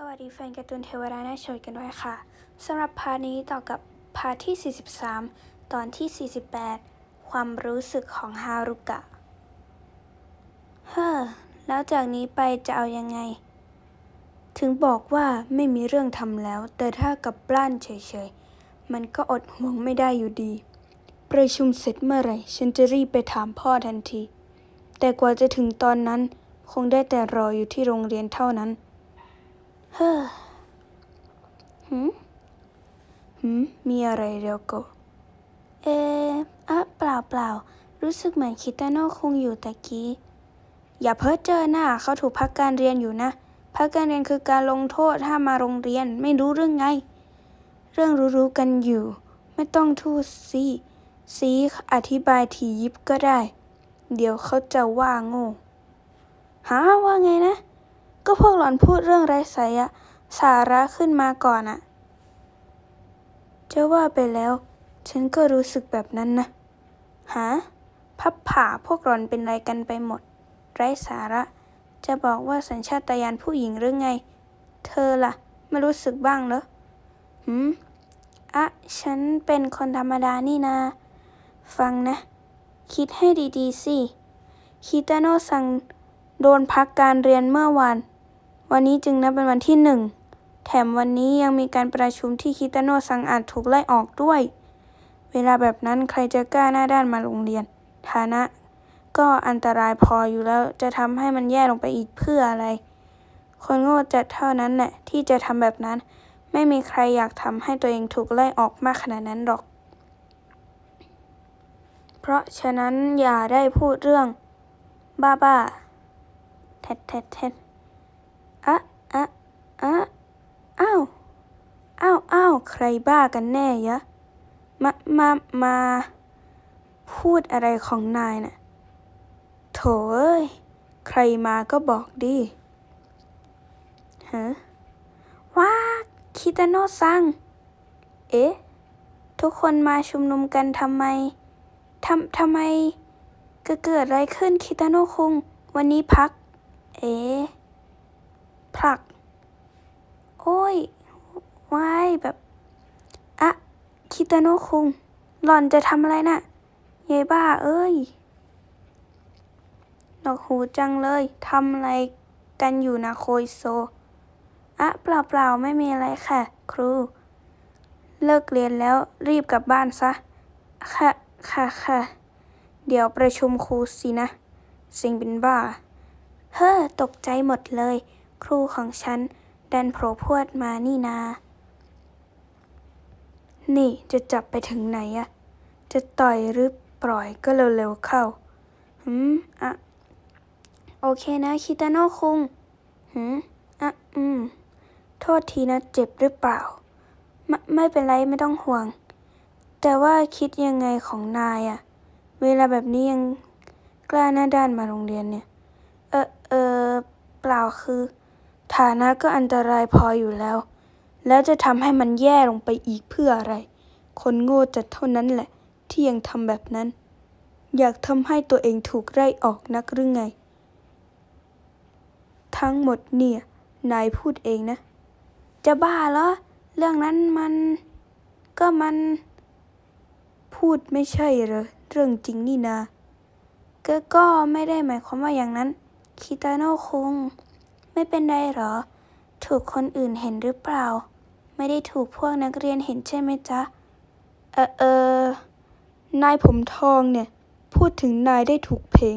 สวัสดีแฟนการ์ตูนเทวดาหน้าชยกันด้วยค่ะสำหรับพาร์ทนี้ต่อกับพาร์ทที่ 43 ตอนที่ 48 ความรู้สึกของฮารุกะ เฮ้อ แล้วจากนี้ไปจะเอายังไง ถึงบอกว่าไม่มีเรื่องทำแล้ว แต่ถ้ากับบ้านเฉยๆ มันก็อดห่วงไม่ได้อยู่ดี ประชุมเสร็จเมื่อไหร่ ฉันจะรีบไปถามพ่อทันที แต่กว่าจะถึงตอนนั้น คงได้แต่รออยู่ที่โรงเรียนเท่านั้น เฮ้อหืมหืมมีอะไรเร็วก็เอออะเปล่าเปล่ารู้สึกเหมือนคิตาโน่คงอยู่ตะกี้ อย่าเพ้อเจอหน้าเขาถูกพักการเรียนอยู่นะ พักการเรียนคือการลงโทษถ้ามาโรงเรียนไม่รู้เรื่องไง เรื่องรู้ๆกันอยู่ ไม่ต้องทูดสิซีอธิบายทียิบก็ได้ เดี๋ยวเขาจะว่าโง่หาว่าไงนะ ก็พวกหล่อนพูดเรื่องไร้สาระสาระขึ้นมาก่อนอะจะว่าไปแล้ว ฉันก็รู้สึกแบบนั้นนะฮะพับผ่าพวกหล่อนเป็นไรกันไปหมด ไร้สาระ จะบอกว่าสัญชาตญาณผู้หญิงหรือไง เธอล่ะ ไม่รู้สึกบ้างเหรอหืมอะ ฉันเป็นคนธรรมดานี่นา ฟังนะ คิดให้ดีๆสิ คิตาโนะสั่งโดนพักการเรียนเมื่อวาน วันนี้จึงนับเป็นวันที่หนึ่งแถมวันนี้ยังมีการประชุมที่คิตาโนะสั่งอาจถูกไล่ออกด้วย เวลาแบบนั้นใครจะกล้าหน้าด้านมาโรงเรียน ฐานะก็อันตรายพออยู่แล้วจะทำให้มันแย่ลงไปอีกเพื่ออะไร คนโง่จัดเท่านั้นแหละที่จะทำแบบนั้น ไม่มีใครอยากทำให้ตัวเองถูกไล่ออกมากขนาดนั้นหรอก เพราะฉะนั้นอย่าได้พูดเรื่อง บ้าบ้าๆเท็ดเท็ดเท็ด อะอะอะอ้าวอ้าวอ้าวใครบ้ากันแน่ยะ มา มา มา พูดอะไรของนายน่ะโถเอ้ย ใครมาก็บอกดิฮะว้าคิตาโนะซัง เอ๊ะ ทุกคนมาชุมนุมกันทำไมทำทำไมเกิดอะไรขึ้นคิตาโนะคุง วันนี้พัก เอ๊ะ ผลัก โอ้ย วายแบบ อะคิตาโนะคุง หล่อนจะทำอะไรน่ะยายบ้าเอ้ยดอกหูจังเลย ทำอะไรกันอยู่นะโคยโซ อะเปล่าเปล่าๆไม่มีอะไรค่ะ ครู เลิกเรียนแล้วรีบกลับบ้านซะ ค่ะ ค่ะค่ะ เดี๋ยวประชุมครูสินะ สิงเป็นบ้า เฮ้อ ตกใจหมดเลย ครูของฉัน ดันโผล่พวดมานี่นา นี่จะจับไปถึงไหนอะจะต่อยหรือปล่อยก็เร็วๆเข้า หืม อะ โอเคนะ คิตาโนะคุง หืม อะ อืม โทษทีนะ เจ็บหรือเปล่า ไม่ไม่เป็นไรไม่ต้องห่วง แต่ว่าคิดยังไงของนายอะเวลาแบบนี้ยังกล้าหน้าด้านมาโรงเรียนเนี่ย เออเออเปล่าคือ ฐานะก็อันตรายพออยู่แล้ว แล้วจะทำให้มันแย่ลงไปอีกเพื่ออะไร คนโง่จะเท่านั้นแหละ ที่ยังทำแบบนั้น อยากทำให้ตัวเองถูกไล่ออกนักหรือไง ทั้งหมดเนี่ย นายพูดเองนะ จะบ้าเหรอ เรื่องนั้นมัน ก็มัน พูดไม่ใช่เหรอ เรื่องจริงนี่นา ก็ก็ไม่ได้หมายความว่าอย่างนั้น คิตาโนะคุง ไม่เป็นไรหรอ ถูกคนอื่นเห็นหรือเปล่า ไม่ได้ถูกพวกนักเรียนเห็นใช่ไหมจ๊ะ เออเออนายผมทองเนี่ย พูดถึงนายได้ถูกเพลง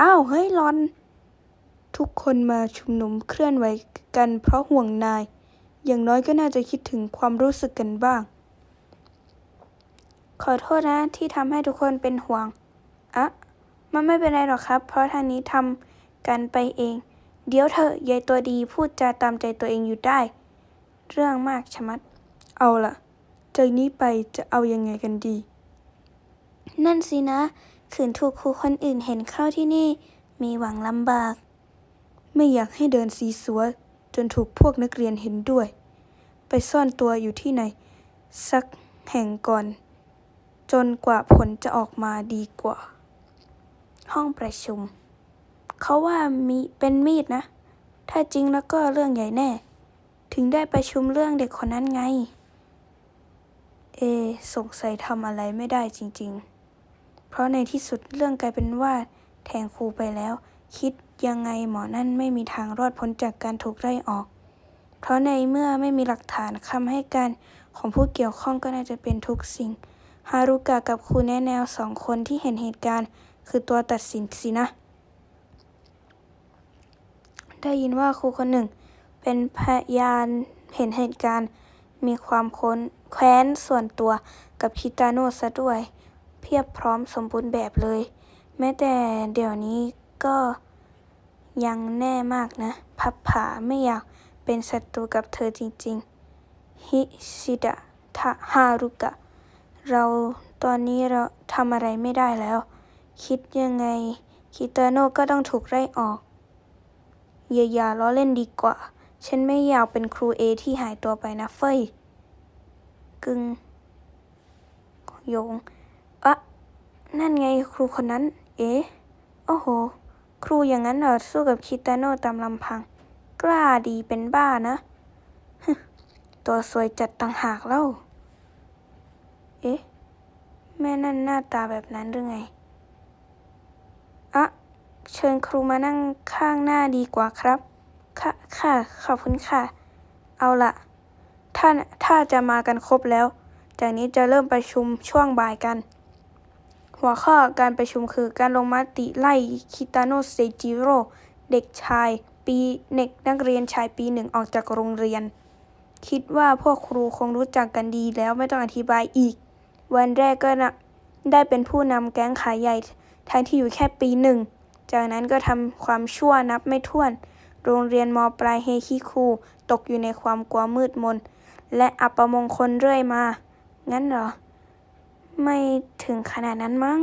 อ้าวเฮ้ยรอน ทุกคนมาชุมนุมเคลื่อนไหวกันเพราะห่วงนาย อย่างน้อยก็น่าจะคิดถึงความรู้สึกกันบ้าง ขอโทษนะที่ทำให้ทุกคนเป็นห่วง อะ มันไม่เป็นไรหรอกครับ เพราะทางนี้ทำกันไปเอง เดี๋ยวเถอยายตัวดีพูดจาตามใจตัวเองอยู่ได้ เรื่องมากชะมัด เอาล่ะจากนี้ไปจะเอายังไงกันดี นั่นสินะ ขืนถูกครูคนอื่นเห็นเข้าที่นี่ มีหวังลำบาก ไม่อยากให้เดินสีสัวจนถูกพวกนักเรียนเห็นด้วย ไปซ่อนตัวอยู่ที่ไหน สักแห่งก่อน จนกว่าผลจะออกมาดีกว่า ห้องประชุม เขาว่ามีเป็นมีดนะ ถ้าจริงแล้วก็เรื่องใหญ่แน่ ถึงได้ประชุมเรื่องเด็กคนนั้นไง เอสงสัยทำอะไรไม่ได้จริง ๆ เพราะในที่สุดเรื่องกลายเป็นว่าแทงครูไปแล้ว คิดยังไงหมอนั่นไม่มีทางรอดพ้นจากการถูกไล่ออก เพราะในเมื่อไม่มีหลักฐานคำให้การของผู้เกี่ยวข้องก็น่าจะเป็นทุกสิ่ง ฮารุกะกับครูแนแนวสองคนที่เห็นเหตุการณ์ คือตัวตัดสินสินะ ได้ยินว่าครูคนหนึ่ง เป็นพยานเห็นเหตุการณ์มีความค้นแค้นส่วนตัวกับคิตาโนซะด้วย เพียบพร้อมสมบูรณ์แบบเลย แม้แต่เดี๋ยวนี้ก็ยังแน่มากนะ พับผาไม่อยากเป็นศัตรูกับเธอจริง ๆ ฮิชิดะทะฮารุกะ เราตอนนี้เราทำอะไรไม่ได้แล้ว คิดยังไง คิตาโนก็ต้องถูกไล่ออก อย่าอย่าล้อเล่นดีกว่า ฉันไม่อยากเป็นครูเอที่หายตัวไปนะเฟยกึงโยงอะนั่นไงครูคนนั้น เอ๊ะ โอ้โห ครูอย่างนั้นเหรอสู้กับคิตาโนะตามลำพัง กล้าดีเป็นบ้านะฮึตัวสวยจัดต่างหากเล่า เอ๊ะ แม่นั่นหน้าตาแบบนั้นหรือไง เชิญครูมานั่งข้างหน้าดีกว่าครับ ค่ะค่ะขอบคุณค่ะ เอาละถ้าถ้าจะมากันครบแล้ว จากนี้จะเริ่มประชุมช่วงบ่ายกัน หัวข้อการประชุมคือการลงมติไล่คิตาโนเซจิโร่เด็กชายปีเด็กนักเรียนชายปีหนึ่งออกจากโรงเรียน คิดว่าพวกครูคงรู้จักกันดีแล้วไม่ต้องอธิบายอีก วันแรกก็นะได้เป็นผู้นำแก๊งขายใหญ่ทั้งที่อยู่แค่ปีหนึ่ง จากนั้นก็ทำความชั่วนับไม่ถ้วน โรงเรียนมปลายเฮคิคูตกอยู่ในความกลัวมืดมน และอัปมงคลเรื่อยมา งั้นเหรอ ไม่ถึงขนาดนั้นมั้ง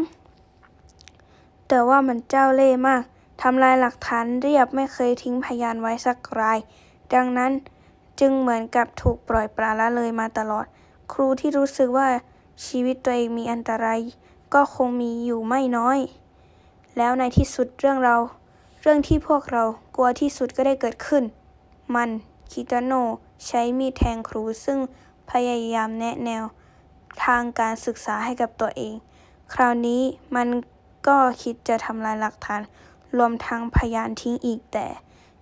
แต่ว่ามันเจ้าเล่ห์มากทำลายหลักฐานเรียบไม่เคยทิ้งพยานไว้สักราย ดังนั้นจึงเหมือนกับถูกปล่อยปละละเลยมาตลอด ครูที่รู้สึกว่าชีวิตตัวเองมีอันตราย ก็คงมีอยู่ไม่น้อย แล้วในที่สุดเรื่องเรา เรื่องที่พวกเรากลัวที่สุดก็ได้เกิดขึ้น มันคิตาโนใช้มีดแทงครูซึ่งพยายามแนะแนวทางการศึกษาให้กับตัวเอง คราวนี้มันก็คิดจะทำลายหลักฐาน รวมทั้งพยานทิ้งอีกแต่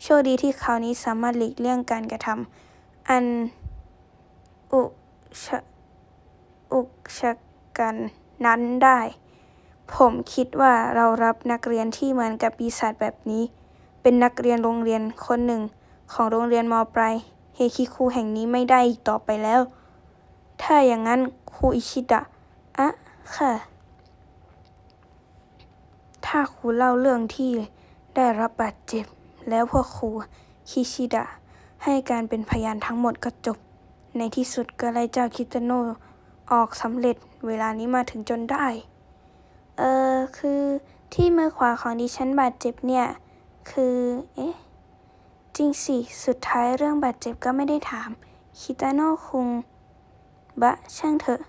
โชคดีที่คราวนี้สามารถหลีกเลี่ยงการกระทำอันอุชะอุกชะกันนั้นได้ ผมคิดว่าเรารับนักเรียนที่เหมือนกับปีศาจแบบนี้ เป็นนักเรียนโรงเรียนคนหนึ่ง ของโรงเรียนมปลายเฮคิคุแห่งนี้ไม่ได้อีกต่อไปแล้ว ถ้าอย่างนั้นครูอิชิดะอะค่ะ ถ้าครูเล่าเรื่องที่ได้รับบาดเจ็บ แล้วพวกครูคิชิดะให้การเป็นพยานทั้งหมดก็จบ ในที่สุดก็ไล่เจ้าคิตโนะออกสำเร็จเวลานี้มาถึงจนได้ เออคือที่มือขวาของดิฉันบาดเจ็บเนี่ย คือ เอ๊ะ จริงสิ สุดท้ายเรื่องบาดเจ็บก็ไม่ได้ถาม คิตาโนะคุง บะ ช่างเถอะ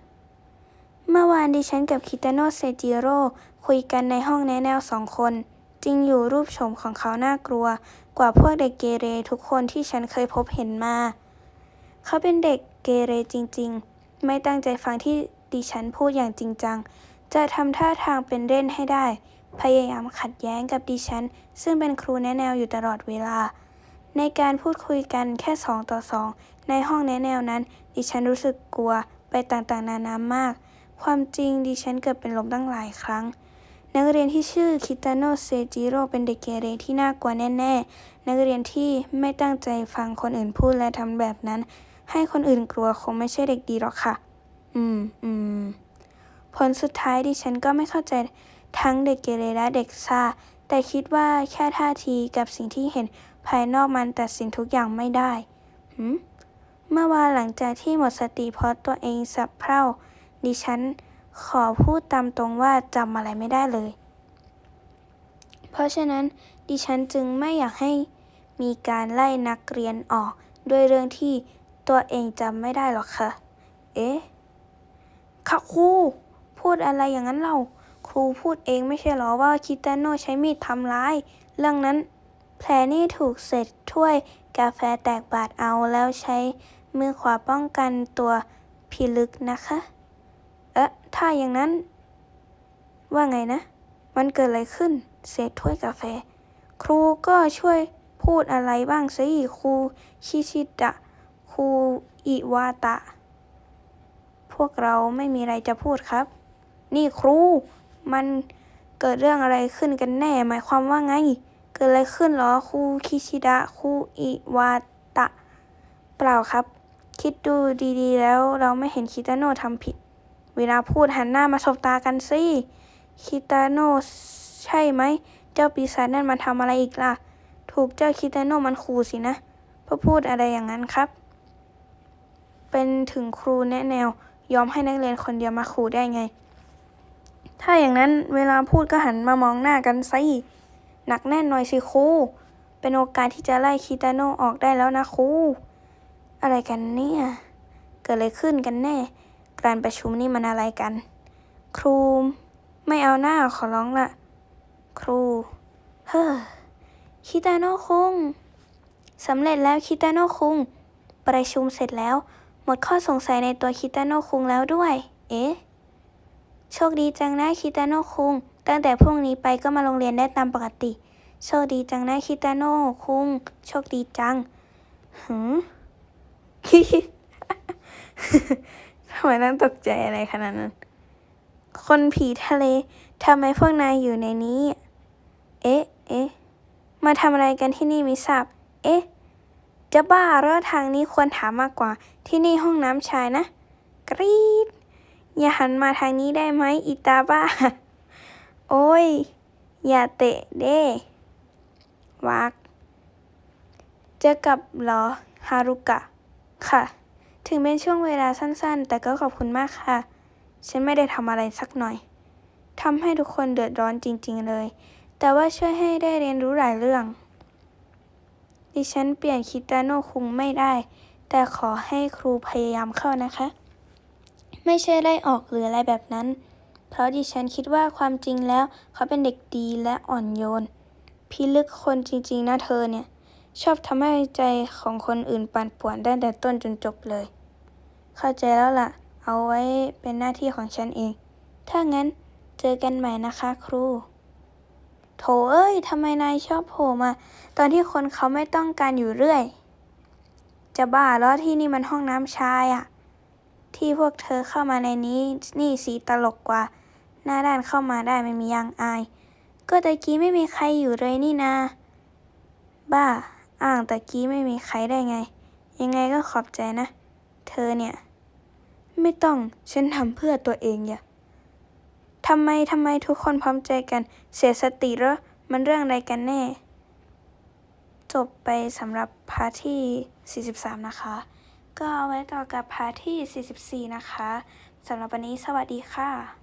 เมื่อวานดิฉันกับคิตาโนะเซจิโร่คุยกันในห้องแนะแนวสองคน จริงอยู่รูปโฉมของเขาน่ากลัว กว่าพวกเด็กเกเรทุกคนที่ฉันเคยพบเห็นมา เขาเป็นเด็กเกเรจริง ๆ ไม่ตั้งใจฟังที่ดิฉันพูดอย่างจริงจัง จะทำท่าทางเป็นเล่นให้ได้ พยายามขัดแย้งกับดิฉัน ซึ่งเป็นครูแนะแนวอยู่ตลอดเวลา ในการพูดคุยกันแค่สองต่อสองในห้องแนะแนวนั้น ดิฉันรู้สึกกลัวไปต่างๆ นานามาก ความจริงดิฉันเกือบเป็นลมตั้งหลายครั้ง นักเรียนที่ชื่อคิตาโนเซจิโร่เป็นเด็กเกเรที่น่ากลัวแน่ๆ นักเรียนที่ไม่ตั้งใจฟังคนอื่นพูดและทำแบบนั้น ให้คนอื่นกลัวคงไม่ใช่เด็กดีหรอกค่ะ อืม อืม ผลสุดท้ายดิฉันก็ไม่เข้าใจทั้งเด็กเกเรและเด็กซ่า แต่คิดว่าแค่ท่าทีกับสิ่งที่เห็นภายนอกมันตัดสินทุกอย่างไม่ได้หืมเมื่อวานหลังจากที่หมดสติเพราะตัวเองสับเพร่า ดิฉันขอพูดตามตรงว่าจำอะไรไม่ได้เลย เพราะฉะนั้นดิฉันจึงไม่อยากให้มีการไล่นักเรียนออก ด้วยเรื่องที่ตัวเองจำไม่ได้หรอกค่ะ เอ๊ะค่ะครู พูดอะไรอย่างนั้นเราครูพูดเองไม่ใช่หรอว่าคิตาโนใช้มีดทำร้าย เรื่องนั้น แผลนี่ถูกเศษถ้วยกาแฟแตกบาดเอาแล้วใช้มือขวาป้องกันตัวพิลึกนะคะ เอ๊ะ ถ้าอย่างนั้น ว่าไงนะ มันเกิดอะไรขึ้น เศษถ้วยกาแฟ ครูก็ช่วยพูดอะไรบ้างสิครูชิชิดะครูอิวาตะ พวกเราไม่มีอะไรจะพูดครับ นี่ครู มันเกิดเรื่องอะไรขึ้นกันแน่ หมายความว่าไง เกิดอะไรขึ้นหรอครูคิชิดะครูอิวาตะ เปล่าครับ คิดดูดีๆ แล้วเราไม่เห็นคิตาโนะทำผิด เวลาพูดหันหน้ามาสบตากันสิ คิตาโนะใช่ไหม เจ้าปีศาจนั่นมาทำอะไรอีกล่ะ ถูกเจ้าคิตาโนะมันขู่สินะเพราะพูดอะไรอย่างนั้นครับ เป็นถึงครูแนะแนวยอมให้นักเรียนคนเดียวมาขู่ได้ไง ถ้าอย่างนั้นเวลาพูดก็หันมามองหน้ากันสิหนักแน่นหน่อยสิครู เป็นโอกาสที่จะไล่คิตาโนออกได้แล้วนะครู อะไรกันเนี่ย เกิดอะไรขึ้นกันแน่ การประชุมนี่มันอะไรกัน ครู ไม่เอาหน้าขอร้องละ ครู เฮ้อ คิตาโนคุงสำเร็จแล้วคิตาโนคุง ประชุมเสร็จแล้ว หมดข้อสงสัยในตัวคิตาโนคุงแล้วด้วย เอ๊ะ โชคดีจังนะคิตาโนะคุง ตั้งแต่พรุ่งนี้ไปก็มาโรงเรียนได้ตามปกติ โชคดีจังนะคิตาโนะคุง โชคดีจัง หืมทำไมต้องตกใจอะไรขนาดนั้น คนผีทะเล ทำไมพวกนายอยู่ในนี้ เอ๊ะ เอ๊ะ มาทำอะไรกันที่นี่มิทราบ เอ๊ะ จะบ้าเหรอทางนี้ควรถามมากกว่า ที่นี่ห้องน้ำชายนะ กรี๊ด อย่าหันมาทางนี้ได้ไหมอีตาบ้า โอ้ย อย่าเตะเด้วัก จะกลับเหรอ ฮารุกะ ค่ะ ถึงเป็นช่วงเวลาสั้นๆ แต่ก็ขอบคุณมากค่ะ ฉันไม่ได้ทำอะไรสักหน่อย ทำให้ทุกคนเดือดร้อนจริงๆเลย แต่ว่าช่วยให้ได้เรียนรู้หลายเรื่อง ดิฉันเปลี่ยนคิตาโนคุงไม่ได้ แต่ขอให้ครูพยายามเข้านะคะ ไม่ใช่ไล่ออกหรืออะไรแบบนั้น เพราะดิฉันคิดว่าความจริงแล้วเขาเป็นเด็กดีและอ่อนโยนพิลึกคนจริงๆนะเธอเนี่ย ชอบทำให้ใจของคนอื่นปั่นป่วนตั้แต่ต้นจนจบเลย เข้าใจแล้วล่ะ เอาไว้เป็นหน้าที่ของฉันเอง ถ้างั้นเจอกันใหม่นะคะครูโถเอ้ยทำไมนายชอบโผล่มาตอนที่คนเขาไม่ต้องการอยู่เรื่อย จะบ้าแล้วที่นี่มันห้องน้ำชายอะ ที่พวกเธอเข้ามาในนี้นี่สีตลกกว่า หน้าด้านเข้ามาได้ไม่มียังอาย ก็ตะกี้ไม่มีใครอยู่เลยนี่นา บ้า อ้างตะกี้ไม่มีใครได้ไง ยังไงก็ขอบใจนะ เธอเนี่ย ไม่ต้อง ฉันทำเพื่อตัวเองอย่าทำไมทำไมทุกคนพร้อมใจกัน เสียสติเหรอ มันเรื่องอะไรกันแน่ จบไปสำหรับพาร์ทที่ 43 นะคะ ก็เอาไว้ต่อกับพาร์ทที่ 44 นะคะสำหรับวันนี้สวัสดีค่ะ